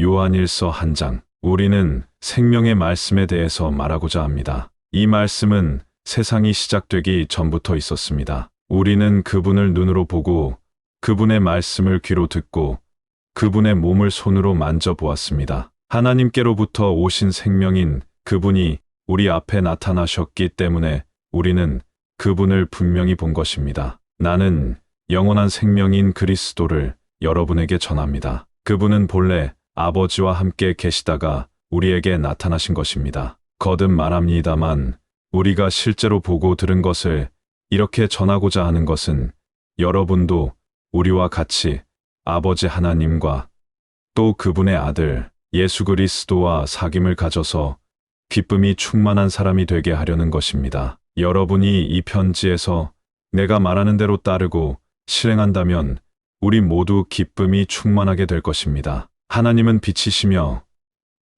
요한일서 한 장. 우리는 생명의 말씀에 대해서 말하고자 합니다. 이 말씀은 세상이 시작되기 전부터 있었습니다. 우리는 그분을 눈으로 보고 그분의 말씀을 귀로 듣고 그분의 몸을 손으로 만져보았습니다. 하나님께로부터 오신 생명인 그분이 우리 앞에 나타나셨기 때문에 우리는 그분을 분명히 본 것입니다. 나는 영원한 생명인 그리스도를 여러분에게 전합니다. 그분은 본래 아버지와 함께 계시다가 우리에게 나타나신 것입니다. 거듭 말합니다만 우리가 실제로 보고 들은 것을 이렇게 전하고자 하는 것은 여러분도 우리와 같이 아버지 하나님과 또 그분의 아들 예수 그리스도와 사귐을 가져서 기쁨이 충만한 사람이 되게 하려는 것입니다. 여러분이 이 편지에서 내가 말하는 대로 따르고 실행한다면 우리 모두 기쁨이 충만하게 될 것입니다. 하나님은 빛이시며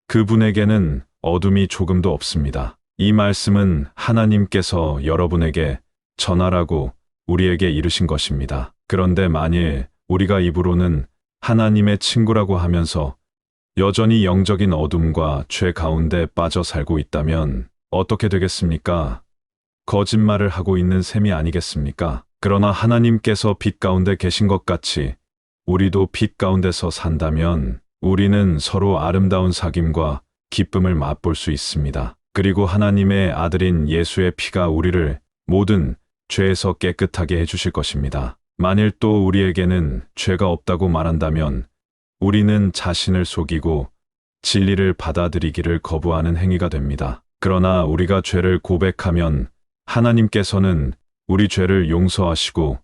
그분에게는 어둠이 조금도 없습니다. 이 말씀은 하나님께서 여러분에게 전하라고 우리에게 이르신 것입니다. 그런데 만일 우리가 입으로는 하나님의 친구라고 하면서 여전히 영적인 어둠과 죄 가운데 빠져 살고 있다면 어떻게 되겠습니까? 거짓말을 하고 있는 셈이 아니겠습니까? 그러나 하나님께서 빛 가운데 계신 것 같이 우리도 빛 가운데서 산다면 우리는 서로 아름다운 사귐과 기쁨을 맛볼 수 있습니다. 그리고 하나님의 아들인 예수의 피가 우리를 모든 죄에서 깨끗하게 해주실 것입니다. 만일 또 우리에게는 죄가 없다고 말한다면 우리는 자신을 속이고 진리를 받아들이기를 거부하는 행위가 됩니다. 그러나 우리가 죄를 고백하면 하나님께서는 우리 죄를 용서하시고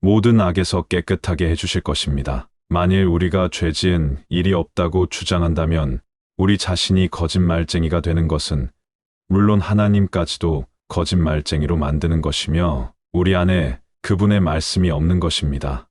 모든 악에서 깨끗하게 해주실 것입니다. 만일 우리가 죄 지은 일이 없다고 주장한다면 우리 자신이 거짓말쟁이가 되는 것은 물론 하나님까지도 거짓말쟁이로 만드는 것이며 우리 안에 그분의 말씀이 없는 것입니다.